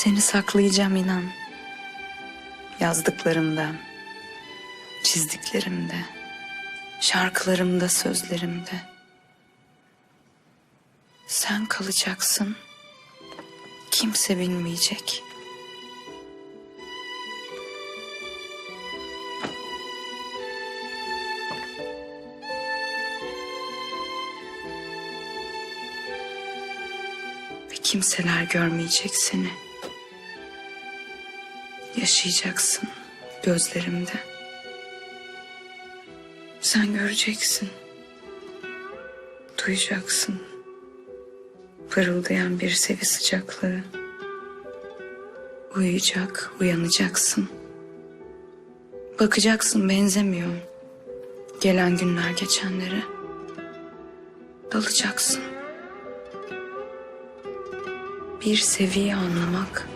Seni saklayacağım inan. Yazdıklarımda, çizdiklerimde, şarkılarımda, sözlerimde. Sen kalacaksın. Kimse bilmeyecek. Ve kimseler görmeyecek seni. Yaşayacaksın gözlerimde. Sen göreceksin. Duyacaksın. Pırıldayan bir sevi sıcaklığı. Uyuyacak, uyanacaksın. Bakacaksın benzemiyor. Gelen günler geçenlere. Dalacaksın. Bir seviye anlamak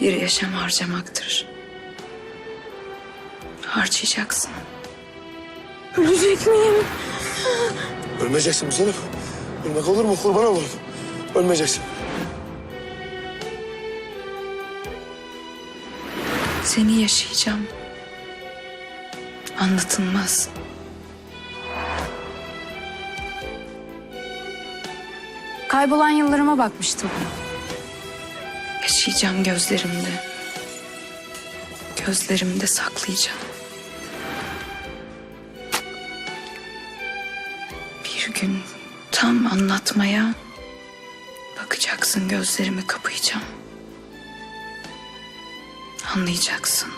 bir yaşam harcamaktır. Harcayacaksın. Ölecek miyim? Ölmeyeceksin güzelim. Ölmek olur mu? Kurban olurum. Ölmeyeceksin. Seni yaşayacağım. Anlatılmaz. Kaybolan yıllarıma bakmıştım. Yaşayacağım gözlerimde. Gözlerimde saklayacağım. Bir gün tam anlatmaya bakacaksın gözlerimi kapayacağım. Anlayacaksın.